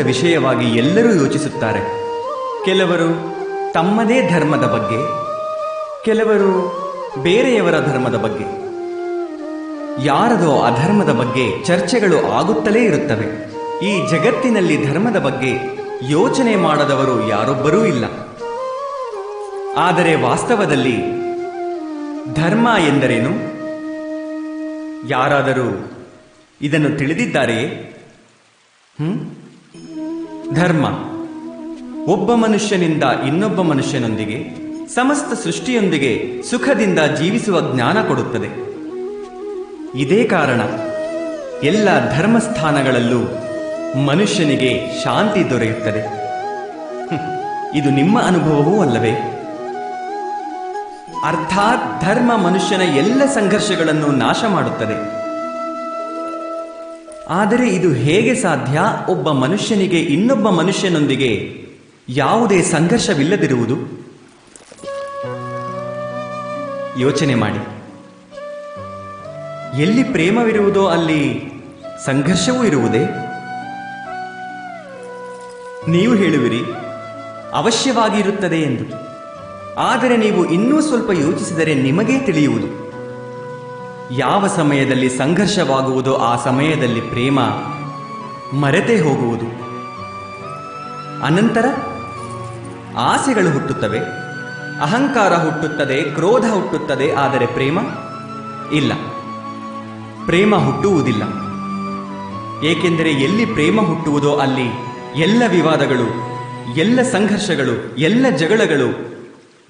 ವಿಷಯವಾಗಿ ಎಲ್ಲರೂ ಯೋಚಿಸುತ್ತಾರೆ. ಕೆಲವರು ತಮ್ಮದೇ ಧರ್ಮದ ಬಗ್ಗೆ, ಕೆಲವರು ಬೇರೆಯವರ ಧರ್ಮದ ಬಗ್ಗೆ. ಯಾರದೋ ಅಧರ್ಮದ ಬಗ್ಗೆ ಚರ್ಚೆಗಳು ಆಗುತ್ತಲೇ ಇರುತ್ತವೆ. ಈ ಜಗತ್ತಿನಲ್ಲಿ ಧರ್ಮದ ಬಗ್ಗೆ ಯೋಚನೆ ಮಾಡದವರು ಯಾರೊಬ್ಬರೂ ಇಲ್ಲ. ಆದರೆ ವಾಸ್ತವದಲ್ಲಿ ಧರ್ಮ ಎಂದರೇನು? ಯಾರಾದರೂ ಇದನ್ನು ತಿಳಿದಿದ್ದಾರೆಯೇ? ಹ್ಮ್? ಧರ್ಮ. ಒಬ್ಬ ಮನುಷ್ಯನಿಂದ ಇನ್ನೊಬ್ಬ ಮನುಷ್ಯನೊಂದಿಗೆ, ಸಮಸ್ತ ಸೃಷ್ಟಿಯೊಂದಿಗೆ ಸುಖದಿಂದ ಜೀವಿಸುವ ಜ್ಞಾನ ಕೊಡುತ್ತದೆ. ಇದೇ ಕಾರಣ ಎಲ್ಲ ಧರ್ಮಸ್ಥಾನಗಳಲ್ಲೂ ಮನುಷ್ಯನಿಗೆ ಶಾಂತಿ ದೊರೆಯುತ್ತದೆ. ಇದು ನಿಮ್ಮ ಅನುಭವವೂ ಅಲ್ಲವೇ? ಅರ್ಥಾತ್ ಧರ್ಮ ಮನುಷ್ಯನ ಎಲ್ಲ ಸಂಘರ್ಷಗಳನ್ನು ನಾಶ ಮಾಡುತ್ತದೆ. ಆದರೆ ಇದು ಹೇಗೆ ಸಾಧ್ಯ? ಒಬ್ಬ ಮನುಷ್ಯನಿಗೆ ಇನ್ನೊಬ್ಬ ಮನುಷ್ಯನೊಂದಿಗೆ ಯಾವುದೇ ಸಂಘರ್ಷವಿಲ್ಲದಿರುವುದು? ಯೋಚನೆ ಮಾಡಿ. ಎಲ್ಲಿ ಪ್ರೇಮವಿರುವುದೋ ಅಲ್ಲಿ ಸಂಘರ್ಷವೂ ಇರುವುದೇ? ನೀವು ಹೇಳುವಿರಿ, ಅವಶ್ಯವಾಗಿ ಇರುತ್ತದೆ ಎಂದು. ಆದರೆ ನೀವು ಇನ್ನೂ ಸ್ವಲ್ಪ ಯೋಚಿಸಿದರೆ ನಿಮಗೇ ತಿಳಿಯುವುದು. ಯಾವ ಸಮಯದಲ್ಲಿ ಸಂಘರ್ಷವಾಗುವುದೋ ಆ ಸಮಯದಲ್ಲಿ ಪ್ರೇಮ ಮರೆತೇ ಹೋಗುವುದು. ಅನಂತರ ಆಸೆಗಳು ಹುಟ್ಟುತ್ತವೆ. ಅಹಂಕಾರ ಹುಟ್ಟುತ್ತದೆ, ಕ್ರೋಧ ಹುಟ್ಟುತ್ತದೆ, ಆದರೆ ಪ್ರೇಮ ಇಲ್ಲ. ಪ್ರೇಮ ಹುಟ್ಟುವುದಿಲ್ಲ. ಏಕೆಂದರೆ ಎಲ್ಲಿ ಪ್ರೇಮ ಹುಟ್ಟುವುದೋ ಅಲ್ಲಿ ಎಲ್ಲ ವಿವಾದಗಳು, ಎಲ್ಲ ಸಂಘರ್ಷಗಳು, ಎಲ್ಲ ಜಗಳಗಳು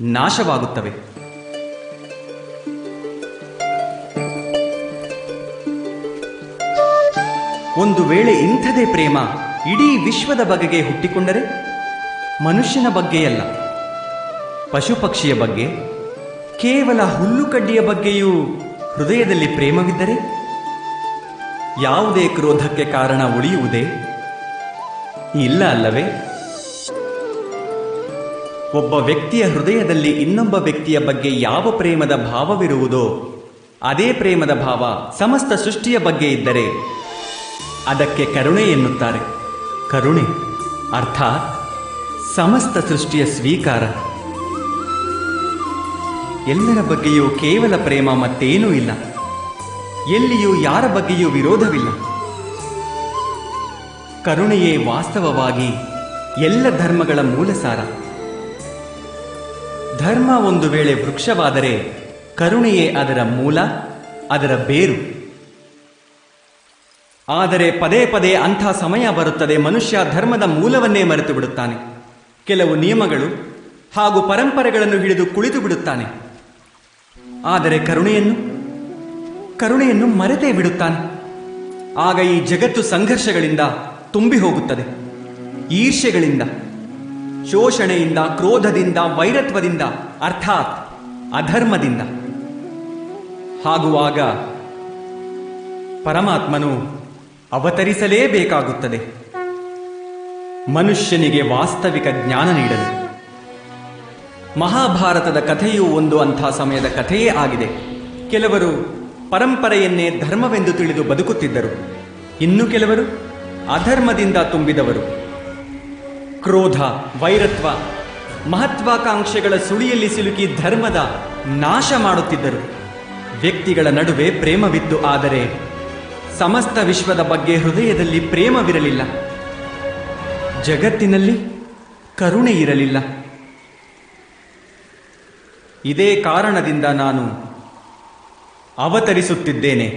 ನಾಶವಾಗುತ್ತವೆ. ಒಂದು ವೇಳೆ ಇಂಥದೇ ಪ್ರೇಮ ಇಡೀ ವಿಶ್ವದ ಬಗೆಗೆ ಹುಟ್ಟಿಕೊಂಡರೆ ಮನುಷ್ಯನ ಬಗ್ಗೆಯಲ್ಲ ಪಶು ಪಕ್ಷಿಯ ಬಗ್ಗೆ, ಕೇವಲ ಹುಲ್ಲು ಕಡ್ಡಿಯ ಬಗ್ಗೆಯೂ ಹೃದಯದಲ್ಲಿ ಪ್ರೇಮವಿದ್ದರೆ ಯಾವುದೇ ಕ್ರೋಧಕ್ಕೆ ಕಾರಣ ಉಳಿಯುವುದೇ? ಇಲ್ಲ ಅಲ್ಲವೇ? ಒಬ್ಬ ವ್ಯಕ್ತಿಯ ಹೃದಯದಲ್ಲಿ ಇನ್ನೊಬ್ಬ ವ್ಯಕ್ತಿಯ ಬಗ್ಗೆ ಯಾವ ಪ್ರೇಮದ ಭಾವವಿರುವುದೋ, ಅದೇ ಪ್ರೇಮದ ಭಾವ ಸಮಸ್ತ ಸೃಷ್ಟಿಯ ಬಗ್ಗೆ ಇದ್ದರೆ ಅದಕ್ಕೆ ಕರುಣೆ ಎನ್ನುತ್ತಾರೆ. ಕರುಣೆ ಅರ್ಥಾತ್ ಸಮಸ್ತ ಸೃಷ್ಟಿಯ ಸ್ವೀಕಾರ. ಎಲ್ಲರ ಬಗ್ಗೆಯೂ ಕೇವಲ ಪ್ರೇಮ ಮತ್ತೇನೂ ಇಲ್ಲ. ಎಲ್ಲಿಯೂ ಯಾರ ಬಗ್ಗೆಯೂ ವಿರೋಧವಿಲ್ಲ. ಕರುಣೆಯೇ ವಾಸ್ತವವಾಗಿ ಎಲ್ಲ ಧರ್ಮಗಳ ಮೂಲಸಾರ. ಧರ್ಮ ಒಂದು ವೇಳೆ ವೃಕ್ಷವಾದರೆ ಕರುಣೆಯೇ ಅದರ ಮೂಲ, ಅದರ ಬೇರು. ಆದರೆ ಪದೇ ಪದೇ ಅಂಥ ಸಮಯ ಬರುತ್ತದೆ. ಮನುಷ್ಯ ಧರ್ಮದ ಮೂಲವನ್ನೇ ಮರೆತು ಬಿಡುತ್ತಾನೆ. ಕೆಲವು ನಿಯಮಗಳು ಹಾಗೂ ಪರಂಪರೆಗಳನ್ನು ಹಿಡಿದು ಕುಳಿತು ಬಿಡುತ್ತಾನೆ. ಆದರೆ ಕರುಣೆಯನ್ನು ಕರುಣೆಯನ್ನು ಮರೆತೇ ಬಿಡುತ್ತಾನೆ. ಆಗ ಈ ಜಗತ್ತು ಸಂಘರ್ಷಗಳಿಂದ ತುಂಬಿ ಹೋಗುತ್ತದೆ. ಈರ್ಷೆಗಳಿಂದ ಶೋಷಣೆಯಿಂದ, ಕ್ರೋಧದಿಂದ, ವೈರತ್ವದಿಂದ, ಅರ್ಥಾತ್ ಅಧರ್ಮದಿಂದ. ಹಾಗುವಾಗ ಪರಮಾತ್ಮನು ಅವತರಿಸಲೇಬೇಕಾಗುತ್ತದೆ. ಮನುಷ್ಯನಿಗೆ ವಾಸ್ತವಿಕ ಜ್ಞಾನ ನೀಡಲು. ಮಹಾಭಾರತದ ಕಥೆಯು ಒಂದು ಅಂಥ ಸಮಯದ ಕಥೆಯೇ ಆಗಿದೆ. ಕೆಲವರು ಪರಂಪರೆಯನ್ನೇ ಧರ್ಮವೆಂದು ತಿಳಿದು ಬದುಕುತ್ತಿದ್ದರು. ಇನ್ನು ಕೆಲವರು ಅಧರ್ಮದಿಂದ ತುಂಬಿದವರು. ಕ್ರೋಧ, ವೈರತ್ವ, ಮಹತ್ವಾಕಾಂಕ್ಷೆಗಳ ಸುಳಿಯಲ್ಲಿ ಸಿಲುಕಿ ಧರ್ಮದ ನಾಶ ಮಾಡುತ್ತಿದ್ದರು. ವ್ಯಕ್ತಿಗಳ ನಡುವೆ ಪ್ರೇಮವಿತ್ತು, ಆದರೆ ಸಮಸ್ತ ವಿಶ್ವದ ಬಗ್ಗೆ ಹೃದಯದಲ್ಲಿ ಪ್ರೇಮವಿರಲಿಲ್ಲ. ಜಗತ್ತಿನಲ್ಲಿ ಕರುಣೆ ಇರಲಿಲ್ಲ. ಇದೇ ಕಾರಣದಿಂದ ನಾನು ಅವತರಿಸುತ್ತಿದ್ದೇನೆ.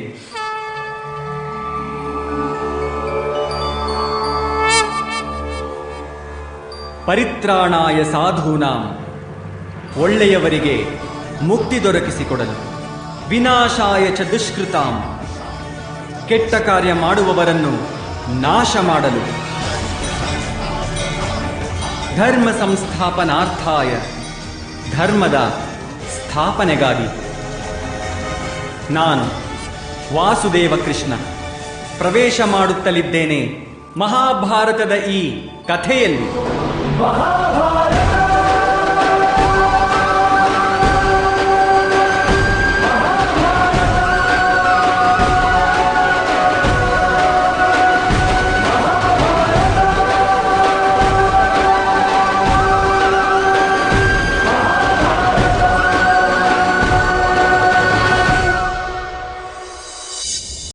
ಪರಿತ್ರಾಣಾಯ ಸಾಧೂನಾಂ, ಒಳ್ಳೆಯವರಿಗೆ ಮುಕ್ತಿ ದೊರಕಿಸಿಕೊಡಲು. ವಿನಾಶಾಯ ಚ ದುಷ್ಕೃತಾಂ. ಕೆಟ್ಟ ಕಾರ್ಯ ಮಾಡುವವರನ್ನು ನಾಶ ಮಾಡಲು. ಧರ್ಮ ಸಂಸ್ಥಾಪನಾರ್ಥಾಯ ಧರ್ಮದ ಸ್ಥಾಪನೆಗಾಗಿ ನಾನು ವಾಸುದೇವ ಕೃಷ್ಣ ಪ್ರವೇಶ ಮಾಡುತ್ತಲಿದ್ದೇನೆ ಮಹಾಭಾರತದ ಈ ಕಥೆಯಲ್ಲಿ.